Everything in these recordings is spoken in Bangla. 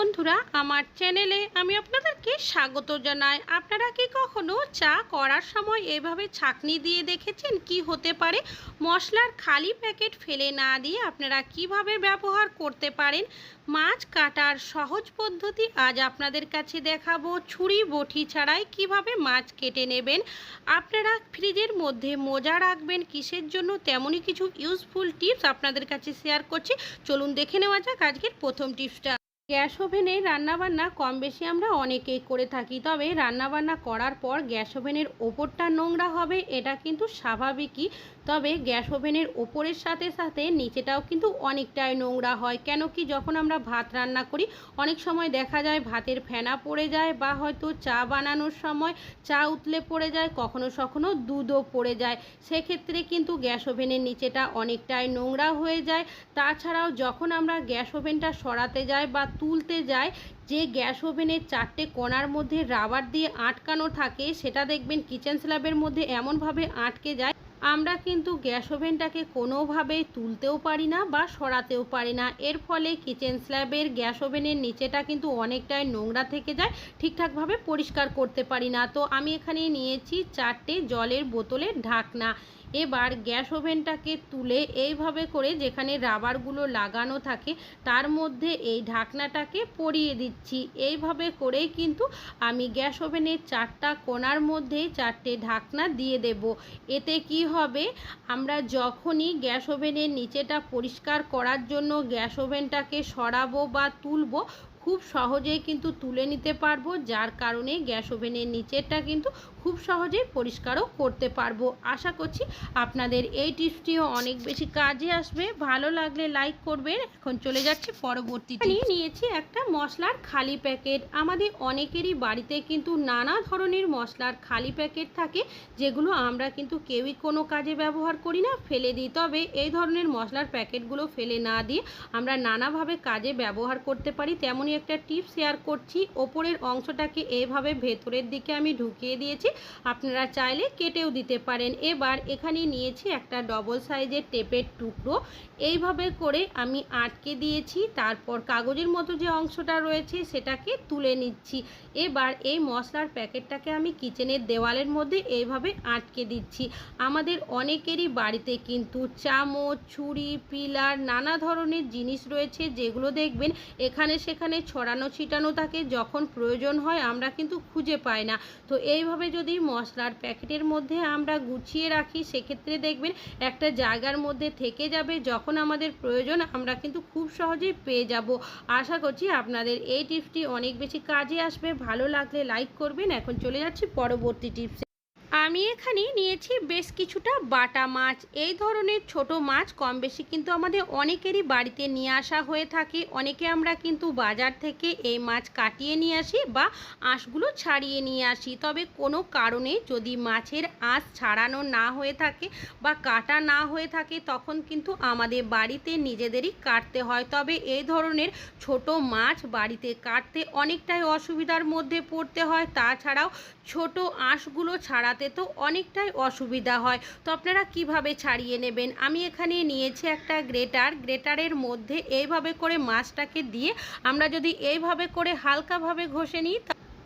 বন্ধুরা, আমার চ্যানেলে আমি আপনাদেরকে স্বাগত জানাই। আপনারা কি কখনো চা করার সময় এভাবে ছাকনি দিয়ে দেখেছেন কি হতে পারে? মশলার খালি প্যাকেট ফেলে না দিয়ে আপনারা কীভাবে ব্যবহার করতে পারেন? মাছ কাটার সহজ পদ্ধতি আজ আপনাদের কাছে দেখাবো। ছুরি, বটি ছাড়াই কীভাবে মাছ কেটে নেবেন? আপনারা ফ্রিজের মধ্যে মোজা রাখবেন কিসের জন্য? তেমনই কিছু ইউজফুল টিপস আপনাদের কাছে শেয়ার করছি। চলুন দেখে নেওয়া যাক আজকের প্রথম টিপসটা গ্যাস ওভেনে রান্নাবান্না কম বেশি আমরা অনেকেই করে থাকি। তবে রান্নাবান্না করার পর গ্যাস ওভেনের ওপরটা নোংরা হবে, এটা কিন্তু স্বাভাবিকই। তবে গ্যাস ওভেনের ওপরের সাথে সাথে নিচেটাও কিন্তু অনেকটাই নোংরা হয়। কেন কি যখন আমরা ভাত রান্না করি, অনেক সময় দেখা যায় ভাতের ফেনা পড়ে যায় বা হয়তো চা বানানোর সময় চা উতলে পড়ে যায়, কখনো কখনো দুধও পড়ে যায়। সেক্ষেত্রে কিন্তু গ্যাস ওভেনের নিচেটা অনেকটাই নোংরা হয়ে যায়। তাছাড়াও যখন আমরা গ্যাস ওভেনটা সরাতে যাই বা তুলতে যাই, যে গ্যাস ওভেনের চারটে কোনার মধ্যে রাবার দিয়ে আটকানো থাকে, সেটা দেখবেন কিচেন স্ল্যাবের মধ্যে এমনভাবে আটকে যায় আমরা কিন্তু গ্যাস ওভেনটাকে কোনোভাবেই তুলতেও পারি না বা সরাতেও পারি না। এর ফলে কিচেন স্ল্যাবের গ্যাস ওভেনের নিচেটা কিন্তু অনেকটাই নোংরা থেকে যায়, ঠিকঠাকভাবে পরিষ্কার করতে পারি না। তো আমি এখানে নিয়েছি চারটে জলের বোতলের ঢাকনা। এবার গ্যাস ওভেনটাকে তুলে এইভাবে করে যেখানে রাবারগুলো লাগানো থাকে, তার মধ্যে এই ঢাকনাটাকে পরিয়ে দিচ্ছি। এইভাবে করেই কিন্তু আমি গ্যাস ওভেনের চারটা কোনার মধ্যে চারটে ঢাকনা দিয়ে দেব। এতে কি হবে? আমরা যখনই গ্যাস ওভেনের নিচেটা পরিষ্কার করার জন্য গ্যাস ওভেনটাকে সরাবো বা তুলবো, খুব সহজেই কিন্তু তুলে নিতে পারব। যার কারণে গ্যাস ওভেনের নিচেরটা কিন্তু খুব সহজেই পরিষ্কারও করতে পারব। আশা করছি আপনাদের এই টিপসটিও অনেক বেশি কাজে আসবে। ভালো লাগলে লাইক করবেন। এখন চলে যাচ্ছি পরবর্তীতে নিয়ে নিয়েছি একটা মশলার খালি প্যাকেট। আমাদের অনেকেরই বাড়িতে কিন্তু নানা ধরনের মশলার খালি প্যাকেট থাকে যেগুলো আমরা কিন্তু কেউই কোনো কাজে ব্যবহার করি না ফেলে দিই। তবে এই ধরনের মশলার প্যাকেটগুলো ফেলে না দিয়ে আমরা নানাভাবে কাজে ব্যবহার করতে পারি। তেমনই একটা টিপ শেয়ার করছি। ওপরের অংশটাকে এভাবে ভেতরের দিকে আমি ঢুকিয়ে দিয়েছি। আপনারা চাইলে কেটেও দিতে পারেন। এবার এখানে নিয়েছি একটা ডবল সাইজের টেপের টুকরো। এইভাবে করে আমি আটকে দিয়েছি, তারপর কাগজের মতো যে অংশটা রয়েছে সেটাকে তুলে নিচ্ছি। এবার এই মশলার প্যাকেটটাকে আমি কিচেনের দেওয়ালের মধ্যে এইভাবে আটকে দিচ্ছি। আমাদের অনেকেরই বাড়িতে কিন্তু চামচ, ছুরি, পিলার, নানা ধরনের জিনিস রয়েছে যেগুলো দেখবেন এখানে সেখানে ছড়ানো ছিটানো থাকে। যখন প্রয়োজন হয় আমরা কিন্তু খুঁজে পাই না। তো এইভাবে যদি মশলার প্যাকেটের মধ্যে আমরা গুছিয়ে রাখি, সেক্ষেত্রে দেখবেন একটা জায়গার মধ্যে থেকে যাবে। যখন আমাদের প্রয়োজন, আমরা কিন্তু খুব সহজেই পেয়ে যাব। আশা করছি আপনাদের এই টিপসটি অনেক বেশি কাজে আসবে। ভালো লাগলে লাইক করবেন। এখন চলে যাচ্ছি পরবর্তী টিপসে। আমি এখানে নিয়েছি বেশ কিছুটা বাটা মাছ। এই ধরনের ছোট মাছ কম বেশি কিন্তু আমাদের অনেকেরই বাড়িতে নিয়ে আসা হয়ে থাকে। অনেকে আমরা কিন্তু বাজার থেকে এই মাছ কাটিয়ে নিয়ে আসি বা আঁশগুলো ছাড়িয়ে নিয়ে আসি। তবে কোনো কারণে যদি মাছের আঁশ ছাড়ানো না হয়ে থাকে বা কাটা না হয়ে থাকে, তখন কিন্তু আমাদের বাড়িতে নিজেদেরই কাটতে হয়। তবে এই ধরনের ছোট মাছ বাড়িতে কাটতে অনেকটাই অসুবিধার মধ্যে পড়তে হয়। তাছাড়াও ছোট আঁশগুলো ছাড়াতে তো অনেকটাই অসুবিধা হয়। তো আপনারা কীভাবে ছাড়িয়ে নেবেন? আমি এখানে নিয়েছি একটা গ্রেটার। গ্রেটারের মধ্যে এইভাবে করে মাছটাকে দিয়ে আমরা যদি এইভাবে করে হালকাভাবে ঘষে নিই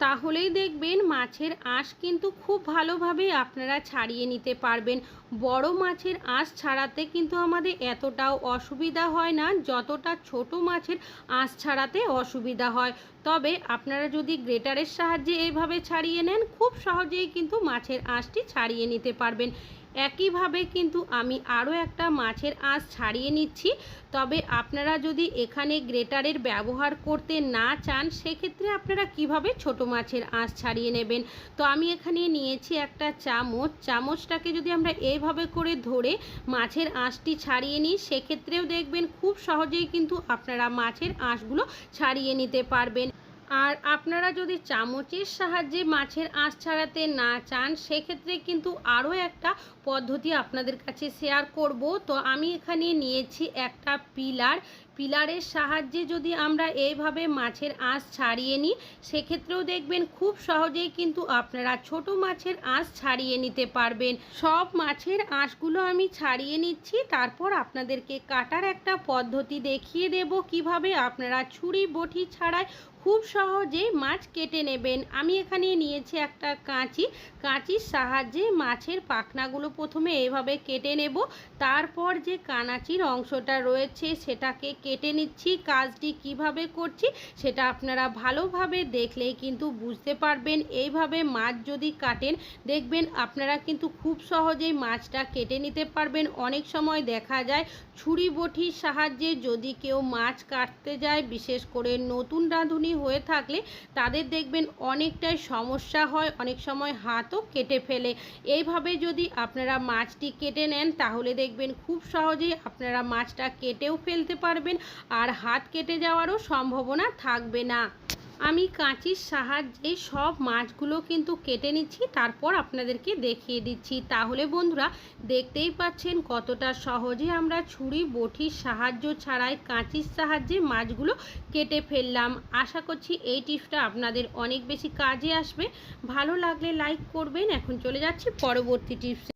তাহলেই দেখবেন মাছের আঁশ কিন্তু খুব ভালোভাবে আপনারা ছাড়িয়ে নিতে পারবেন। বড় মাছের আঁশ ছাড়াতে কিন্তু আমাদের এতটাও অসুবিধা হয় না, যতটা ছোট মাছের আঁশ ছাড়াতে অসুবিধা হয়। তবে আপনারা যদি গ্রেটারের সাহায্যে এইভাবে ছাড়িয়ে নেন, খুব সহজেই কিন্তু মাছের আঁশটি ছাড়িয়ে নিতে পারবেন। একইভাবে কিন্তু আমি আরও একটা মাছের আঁশ ছাড়িয়ে নিচ্ছি। তবে আপনারা যদি এখানে গ্রেটারের ব্যবহার করতে না চান, সেক্ষেত্রে আপনারা কীভাবে ছোট মাছের আঁশ ছাড়িয়ে নেবেন? তো আমি এখানে নিয়েছি একটা চামচ। চামচটাকে যদি আমরা এইভাবে করে ধরে মাছের আঁশটি ছাড়িয়ে নিই, সেক্ষেত্রেও দেখবেন খুব সহজেই কিন্তু আপনারা মাছের আঁশগুলো ছাড়িয়ে নিতে পারবেন। আর আপনারা যদি চামচের সাহায্যে মাছের আঁশ ছাড়াতে না চান, সেক্ষেত্রে কিন্তু আরও একটা পদ্ধতি আপনাদের কাছে শেয়ার করব। তো আমি এখানে নিয়েছি একটা পিলার। পিলারের সাহায্যে যদি আমরা এইভাবে মাছের আঁশ ছাড়িয়ে নিই, সেক্ষেত্রেও দেখবেন খুব সহজেই কিন্তু আপনারা ছোট মাছের আঁশ ছাড়িয়ে নিতে পারবেন। সব মাছের আঁশগুলো আমি ছাড়িয়ে নিচ্ছি। তারপর আপনাদেরকে কাটার একটা পদ্ধতি দেখিয়ে দেব কীভাবে আপনারা ছুরি, বটি ছাড়াই খুব সহজেই মাছ কেটে নেবেন। আমি এখানে নিয়েছি একটা কাঁচি। কাঁচির সাহায্যে মাছের পাখনাগুলো প্রথমে এভাবে কেটে নেব। তারপর যে কানাচির অংশটা রয়েছে, সেটাকে কেটে নিচ্ছি। কাজটি কীভাবে করছি, সেটা আপনারা ভালোভাবে দেখলেই কিন্তু বুঝতে পারবেন। এইভাবে মাছ যদি কাটেন, দেখবেন আপনারা কিন্তু খুব সহজেই মাছটা কেটে নিতে পারবেন। অনেক সময় দেখা যায়, ছুরি বটির সাহায্যে যদি কেউ মাছ কাটতে যায়, বিশেষ করে নতুন রাঁধুনি হয়ে থাকলে, তাদের দেখবেন অনেকটাই সমস্যা হয়। অনেক সময় হাতও কেটে ফেলে। এইভাবে যদি আপনারা মাছটি কেটে নেন, তাহলে দেখবেন খুব সহজেই আপনারা মাছটা কেটেও ফেলতে পারবেন আর হাত কেটে যাওয়ারও সম্ভাবনা থাকবে না। আমি কাঁচির সাহায্যে সব মাছগুলো কিন্তু কেটে নিচ্ছি, তারপর আপনাদেরকে দেখিয়ে দিচ্ছি। তাহলে বন্ধুরা, দেখতেই পাচ্ছেন কতটা সহজে আমরা ছুরি বটির সাহায্য ছাড়াই কাঁচির সাহায্যে মাছগুলো কেটে ফেললাম। আশা করছি এই টিপসটা আপনাদের অনেক বেশি কাজে আসবে। ভালো লাগলে লাইক করবেন। এখন চলে যাচ্ছি পরবর্তী টিপস।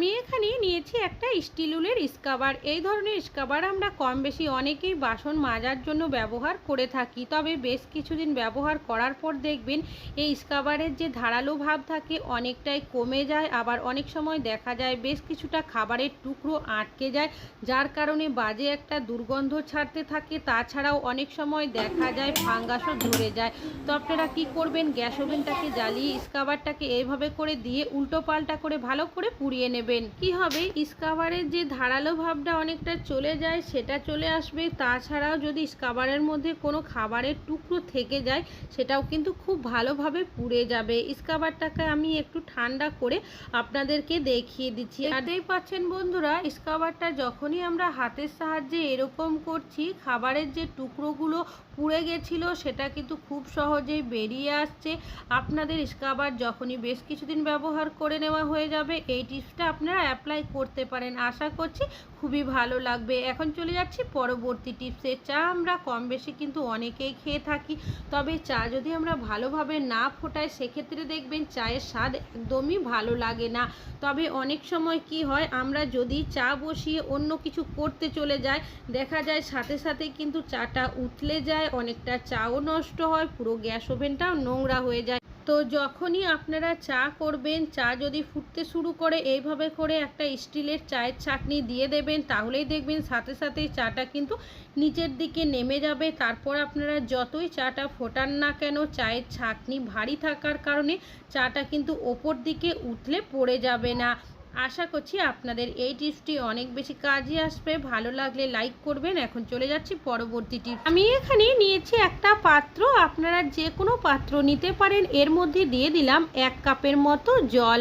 আমি এখানে নিয়েছি একটা স্টিল উলের স্কাবার। এই ধরনের স্কাবার আমরা কম বেশি অনেকেই বাসন মাজার জন্য ব্যবহার করে থাকি। তবে বেশ কিছুদিন ব্যবহার করার পর দেখবেন এই স্কাবারের যে ধারালো ভাব থাকে অনেকটাই কমে যায়। আবার অনেক সময় দেখা যায় বেশ কিছুটা খাবারের টুকরো আটকে যায়, যার কারণে বাজে একটা দুর্গন্ধ ছাড়তে থাকে। তাছাড়াও অনেক সময় দেখা যায় ফাঙ্গাসও ধরে যায়। তো আপনারা কী করবেন? গ্যাস ওভেনটাকে জ্বালিয়ে স্কাবারটাকে এইভাবে করে দিয়ে উল্টো পাল্টা করে ভালো করে পুড়িয়ে নেবেন। কি হবে? স্কাবারের যে ধারালো ভাবটা অনেকটা চলে যায়, সেটা চলে আসবে। তাছাড়াও যদি স্কাবারের মধ্যে কোনো খাবারের টুকরো থেকে যায়, সেটাও কিন্তু খুব ভালোভাবে পুড়ে যাবে। স্কাবারটাকে আমি একটু ঠান্ডা করে আপনাদেরকে দেখিয়ে দিচ্ছি। দেখতেই পাচ্ছেন বন্ধুরা স্কাবারটা যখনই আমরা হাতের সাহায্যে এরকম করছি, খাবারের যে টুকরোগুলো পুড়ে গেছিল, সেটা কিন্তু খুব সহজেই বেরিয়ে আসছে। আপনাদের স্কাবার যখনই বেশ কিছুদিন ব্যবহার করে নেওয়া হয়ে যাবে, এই টিপসটা আপনারা অ্যাপ্লাই করতে পারেন। আশা করছি খুবই ভালো লাগবে। এখন চলে যাচ্ছি পরবর্তী টিপসে। চা আমরা কম বেশি কিন্তু অনেকেই খেয়ে থাকি, তবে চা যদি আমরা ভালোভাবে না ফোটাই, সেক্ষেত্রে দেখবেন চায়ের স্বাদ একদমই ভালো লাগে না। তবে অনেক সময় কি হয়, আমরা যদি চা বসিয়ে অন্য কিছু করতে চলে যাই, দেখা যায় সাথে সাথে কিন্তু চাটা উতলে যায়, অনেকটা চাও নষ্ট হয়, পুরো গ্যাস ওভেনটাও নোংরা হয়ে যায়। তো যখনই আপনারা চা করবেন, চা যদি ফুটতে শুরু করে, এইভাবে করে একটা স্টিলের চায়ের ছাকনি দিয়ে দেবেন, তাহলেই দেখবেন সাথে সাথে চাটা কিন্তু নিচের দিকে নেমে যাবে। তারপর আপনারা যতই চাটা ফোটান না কেন, চায়ের ছাকনি ভারী থাকার কারণে চাটা কিন্তু ওপর দিকে উঠলে পড়ে যাবে না। আশা করছি আপনাদের এই টিপসটি অনেক বেশি কাজে আসবে। ভালো লাগলে লাইক করবেন। এখন চলে যাচ্ছি পরবর্তী টিপস। আমি এখানে নিয়েছি একটা পাত্র। আপনারা যে কোনো পাত্র নিতে পারেন। এর মধ্যে দিয়ে দিলাম এক কাপের মতো জল।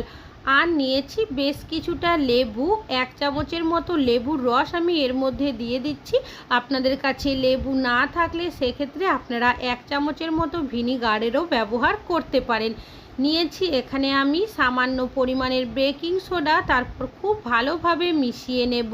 আর নিয়েছি বেশ কিছুটা লেবু। এক চামচের মতো লেবুর রস আমি এর মধ্যে দিয়ে দিচ্ছি। আপনাদের কাছে লেবু না থাকলে সেক্ষেত্রে আপনারা এক চামচের মতো ভিনিগারেরও ব্যবহার করতে পারেন। নিয়েছি। এখানে আমি সামান্য পরিমাণের বেকিং সোডা তারপর খুব ভালোভাবে মিশিয়ে নেব।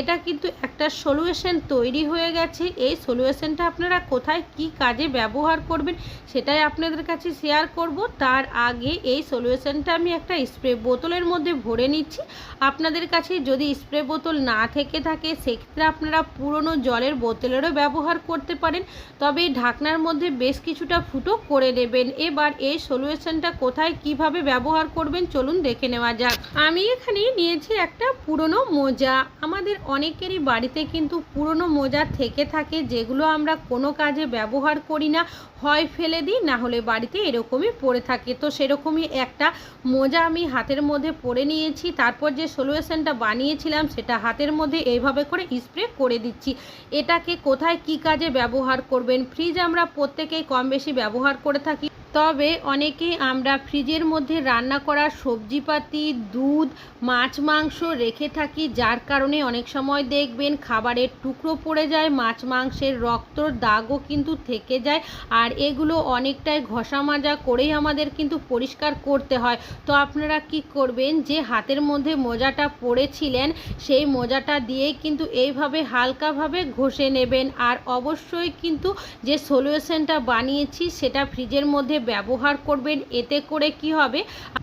এটা কিন্তু একটা সলিউশন তৈরি হয়ে গেছে। এই সলিউশনটা আপনারা কোথায় কি কাজে ব্যবহার করবেন সেটাই আপনাদের কাছে শেয়ার করব। তার আগে এই সলিউশনটা আমি একটা স্প্রে বোতলের মধ্যে ভরে নিচ্ছি। আপনাদের কাছে যদি স্প্রে বোতল না থেকে থাকে, সেক্ষেত্রে আপনারা পুরনো জলের বোতলেরও ব্যবহার করতে পারেন। তবে এই ঢাকনার মধ্যে বেশ কিছুটা ফুটো করে নেবেন। এবার এই সলিউশনটা কোথায় কীভাবে ব্যবহার করবেন চলুন দেখে নেওয়া যাক। আমি এখানে নিয়েছি একটা পুরনো মোজা। আমাদের অনেকেরই বাড়িতে কিন্তু পুরনো মোজা থেকে থাকে, যেগুলো আমরা কোনো কাজে ব্যবহার করি না, হয় ফেলে দিই, না হলে বাড়িতে এরকমই পড়ে থাকে। তো সেরকমই একটা মোজা আমি হাতের মধ্যে পরে নিয়েছি, তারপর যে সলিউশনটা বানিয়েছিলাম সেটা হাতের মধ্যে এইভাবে করে স্প্রে করে দিচ্ছি। এটাকে কোথায় কি কাজে ব্যবহার করবেন? ফ্রিজ আমরা প্রত্যেকেই কম বেশি ব্যবহার করে থাকি। তবে অনেকেই আমরা ফ্রিজের মধ্যে রান্না করা সবজিপাতি, দুধ, মাছ, মাংস রেখে থাকি, যার কারণে অনেক সময় দেখবেন খাবারের টুকরো পড়ে যায়, মাছ, মাংসের রক্তর দাগও কিন্তু থেকে যায়, আর এগুলো অনেকটাই ঘষা মাজা করেই আমাদের কিন্তু পরিষ্কার করতে হয়। তো আপনারা কি করবেন যে হাতের মধ্যে মোজাটা পড়েছিলেন, সেই মোজাটা দিয়েই কিন্তু এইভাবে হালকাভাবে ঘষে নেবেন। আর অবশ্যই কিন্তু যে সলিউশনটা বানিয়েছি, সেটা ফ্রিজের মধ্যে ব্যবহার করবেন এতে করে কি হবে?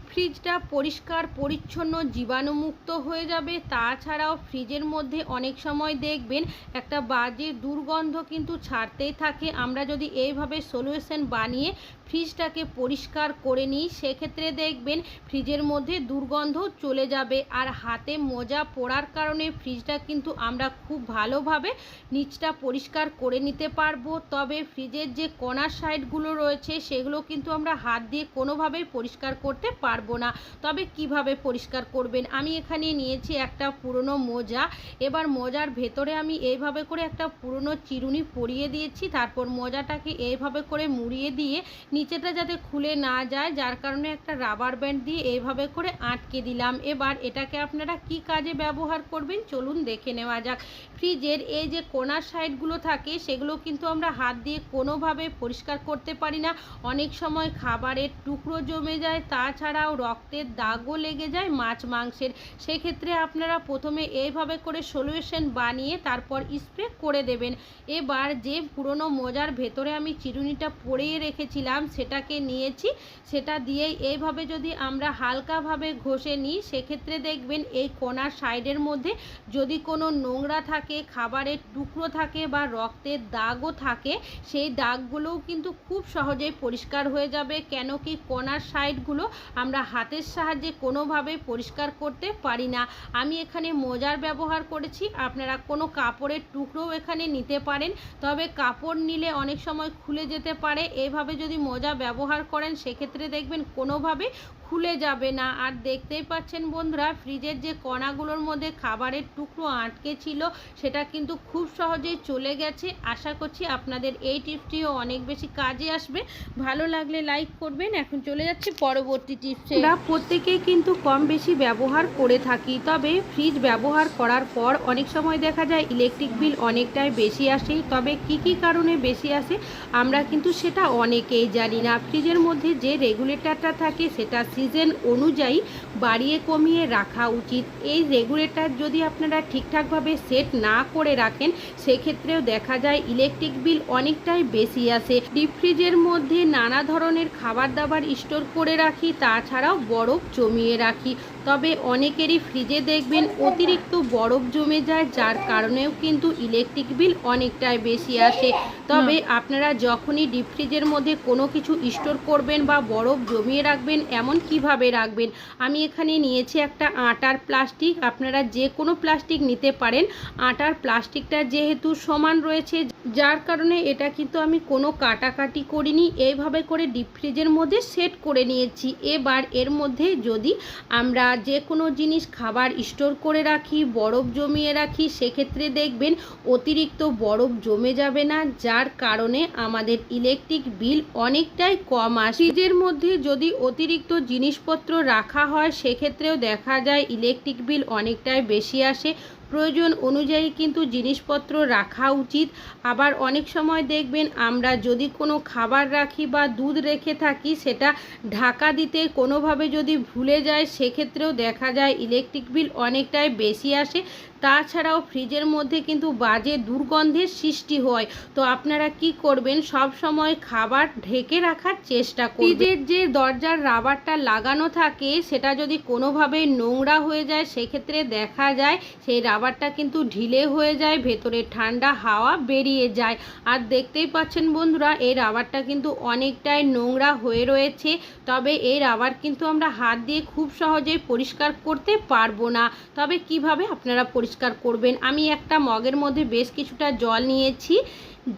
ফ্রিজটা পরিষ্কার, পরিচ্ছন্ন, জীবাণুমুক্ত হয়ে যাবে। তাছাড়াও ফ্রিজের মধ্যে অনেক সময় দেখবেন একটা বাজে দুর্গন্ধ কিন্তু ছাড়তেই থাকে। আমরা যদি এইভাবে সলিউশন বানিয়ে ফ্রিজটাকে পরিষ্কার করে নিই, সেক্ষেত্রে দেখবেন ফ্রিজের মধ্যে দুর্গন্ধ চলে যাবে। আর হাতে মোজা পড়ার কারণে ফ্রিজটা কিন্তু আমরা খুব ভালোভাবে নিচটা পরিষ্কার করে নিতে পারব। তবে ফ্রিজের যে কণার সাইডগুলো রয়েছে, সেগুলো কিন্তু আমরা হাত দিয়ে কোনোভাবেই পরিষ্কার করতে পারব না। তবে কীভাবে পরিষ্কার করবেন? আমি এখানে নিয়েছি একটা পুরনো মোজা। এবার মোজার ভেতরে আমি এইভাবে করে একটা পুরনো চিরুনি পরিয়ে দিয়েছি। তারপর মোজাটাকে এইভাবে করে মুড়িয়ে দিয়ে নিচেটা যাতে খুলে না যায়, যার কারণে একটা রাবার ব্যান্ড দিয়ে এইভাবে করে আটকে দিলাম। এবার এটাকে আপনারা কি কাজে ব্যবহার করবেন? চলুন দেখে নেওয়া যাক। ফ্রিজের এই যে কোনার সাইডগুলো থাকে, সেগুলো কিন্তু আমরা হাত দিয়ে কোনোভাবে পরিষ্কার করতে পারি না। অনেক সময় খাবারের টুকরো জমে যায়, তাছাড়াও রক্তের দাগও লেগে যায় মাছ, মাংসের। সেক্ষেত্রে আপনারা প্রথমে এইভাবে করে সলিউশন বানিয়ে তারপর স্প্রে করে দেবেন। এবার যে পুরনো মোজার ভেতরে আমি চিরুনিটা পরিয়ে রেখেছিলাম, সেটাকে নিয়েছি। সেটা দিয়েই এইভাবে যদি আমরা হালকাভাবে ঘষে নিই, সেক্ষেত্রে দেখবেন এই কোনার সাইডের মধ্যে যদি কোনো নোংরা থাকে, খাবারের টুকরো থাকে বা রক্তের দাগও থাকে, সেই দাগগুলোও কিন্তু খুব সহজেই পরিষ্কার হয়ে যাবে। কেন কি কোনার সাইডগুলো আমরা হাতের সাহায্যে কোনোভাবে পরিষ্কার করতে পারি না। আমি এখানে মোজার ব্যবহার করেছি। আপনারা কোনো কাপড়ের টুকরোও এখানে নিতে পারেন। তবে কাপড় নিলে অনেক সময় খুলে যেতে পারে। এভাবে যদি মোজা ব্যবহার করেন, সেক্ষেত্রে দেখবেন কোনোভাবে খুলে যাবে না। আর দেখতেই পাচ্ছেন বন্ধুরা, ফ্রিজের যে কণাগুলোর মধ্যে খাবারের টুকরো আটকে ছিল, সেটা কিন্তু খুব সহজেই চলে গেছে। আশা করছি আপনাদের এই টিপসটিও অনেক বেশি কাজে আসবে। ভালো লাগলে লাইক করবেন। এখন চলে যাচ্ছে পরবর্তী টিপসে। আমরা প্রত্যেকেই কিন্তু কম বেশি ব্যবহার করে থাকি, তবে ফ্রিজ ব্যবহার করার পর অনেক সময় দেখা যায় ইলেকট্রিক বিল অনেকটাই বেশি আসে। তবে কি কি কারণে বেশি আসে, আমরা কিন্তু সেটা অনেকেই জানি না। ফ্রিজের মধ্যে যে রেগুলেটরটা থাকে, সেটা সিজন অনুযায়ী বাড়িয়ে কমিয়ে রাখা উচিত। এই রেগুলেটর যদি আপনারা ঠিকঠাকভাবে সেট না করে রাখেন সেক্ষেত্রেও দেখা যায় ইলেকট্রিক বিল অনেকটাই বেশি আসে। ডিপ ফ্রিজের মধ্যে নানা ধরনের খাবার দাবার স্টোর করে রাখি তাছাড়াও বরফ জমিয়ে রাখি। তবে অনেকেরই ফ্রিজে দেখবেন অতিরিক্ত বরফ জমে যায় যার কারণেও কিন্তু ইলেকট্রিক বিল অনেকটাই বেশি আসে। তবে আপনারা যখনই ডিপ ফ্রিজের মধ্যে কোনো কিছু স্টোর করবেন বা বরফ জমিয়ে রাখবেন এমন কীভাবে রাখবেন? আমি এখানে নিয়েছি একটা আটার প্লাস্টিক। আপনারা যে কোনো প্লাস্টিক নিতে পারেন। আটার প্লাস্টিকটা যেহেতু সমান রয়েছে যার কারণে এটা কিন্তু আমি কোনো কাটাকাটি করিনি। এইভাবে করে ডিপ ফ্রিজের মধ্যে সেট করে নিয়েছি। এবার এর মধ্যে যদি আমরা যে কোনো জিনিস খাবার স্টোর করে রাখি, বরফ জমিয়ে রাখি, সেক্ষেত্রে দেখবেন অতিরিক্ত বরফ জমে যাবে না, যার কারণে আমাদের ইলেকট্রিক বিল অনেকটাই কম আসে। ফ্রিজের মধ্যে যদি অতিরিক্ত জিনিসপত্র রাখা হয়, সেক্ষেত্রেও দেখা যায় ইলেকট্রিক বিল অনেকটাই বেশি আসে। প্রয়োজন অনুযায়ী কিন্তু জিনিসপত্র রাখা উচিত। আবার অনেক সময় দেখবেন আমরা যদি কোনো খাবার রাখি বা দুধ রেখে থাকি, সেটা ঢাকা দিতে কোনোভাবে যদি ভুলে যায়, সেক্ষেত্রেও দেখা যায় ইলেকট্রিক বিল অনেকটাই বেশি আসে। তাছাড়াও ফ্রিজের মধ্যে কিন্তু বাজে দুর্গন্ধের সৃষ্টি হয়। তো আপনারা কি করবেন? সব সময় খাবার ঢেকে রাখার চেষ্টা করবেন। ফ্রিজের যে দরজার রাবারটা লাগানো থাকে, সেটা যদি কোনোভাবে নোংরা হয়ে যায়, সেক্ষেত্রে দেখা যায় সেই রাবারটা কিন্তু ঢিলে হয়ে যায়, ভেতরে ঠান্ডা হাওয়া বেরিয়ে যায়। আর দেখতেই পাচ্ছেন বন্ধুরা, এই রাবারটা কিন্তু অনেকটাই নোংরা হয়ে রয়েছে। তবে এই রাবার কিন্তু আমরা হাত দিয়ে খুব সহজেই পরিষ্কার করতে পারব না। তবে কীভাবে আপনারা পরিষ্কার করবেন। আমি একটা মগের মধ্যে বেশ কিছুটা জল নিয়েছি।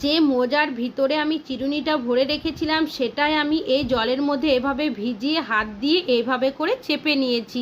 যে মোজার ভিতরে আমি চিরুনিটা ভরে রেখেছিলাম, সেটাই আমি এই জলের মধ্যে এভাবে ভিজিয়ে হাত দিয়ে এইভাবে করে চেপে নিয়েছি।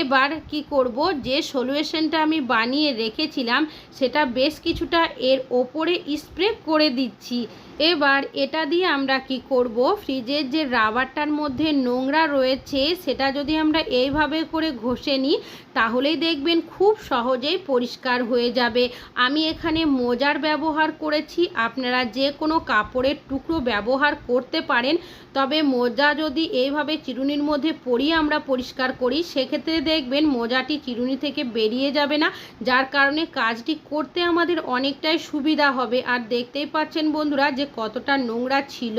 এবার কি করব? যে সলিউশনটা আমি বানিয়ে রেখেছিলাম, সেটা বেশ কিছুটা এর ওপরে স্প্রে করে দিচ্ছি। এবার এটা দিয়ে আমরা কি করব? ফ্রিজের যে রাবারটার মধ্যে নোংরা রয়েছে, সেটা যদি আমরা এইভাবে করে ঘষে নিই, তাহলেই দেখবেন খুব সহজেই পরিষ্কার হয়ে যাবে। আমি এখানে মোজার ব্যবহার করেছি, আপনারা যে কোনো কাপড়ের টুকরো ব্যবহার করতে পারেন, তবে মোজা যদি এইভাবে চিরুনির মধ্যে পরিয়ে আমরা পরিষ্কার করি, সেক্ষেত্রে দেখবেন মোজাটি চিরুনি থেকে বেরিয়ে যাবে না, যার কারণে কাজটি করতে আমাদের অনেকটাই সুবিধা হবে। আর দেখতেই পাচ্ছেন বন্ধুরা যে কতটা নোংরা ছিল।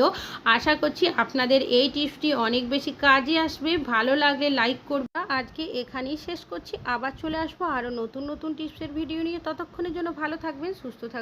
আশা করছি আপনাদের এই টিপসটি অনেক বেশি কাজে আসবে। ভালো লাগলে লাইক করবে। আজকে এখানেই শেষ করছি। আবার চলে আসব আরও নতুন নতুন টিপসের ভিডিও নিয়ে। ততক্ষণের জন্য ভালো থাকবেন, সুস্থ থাকবেন।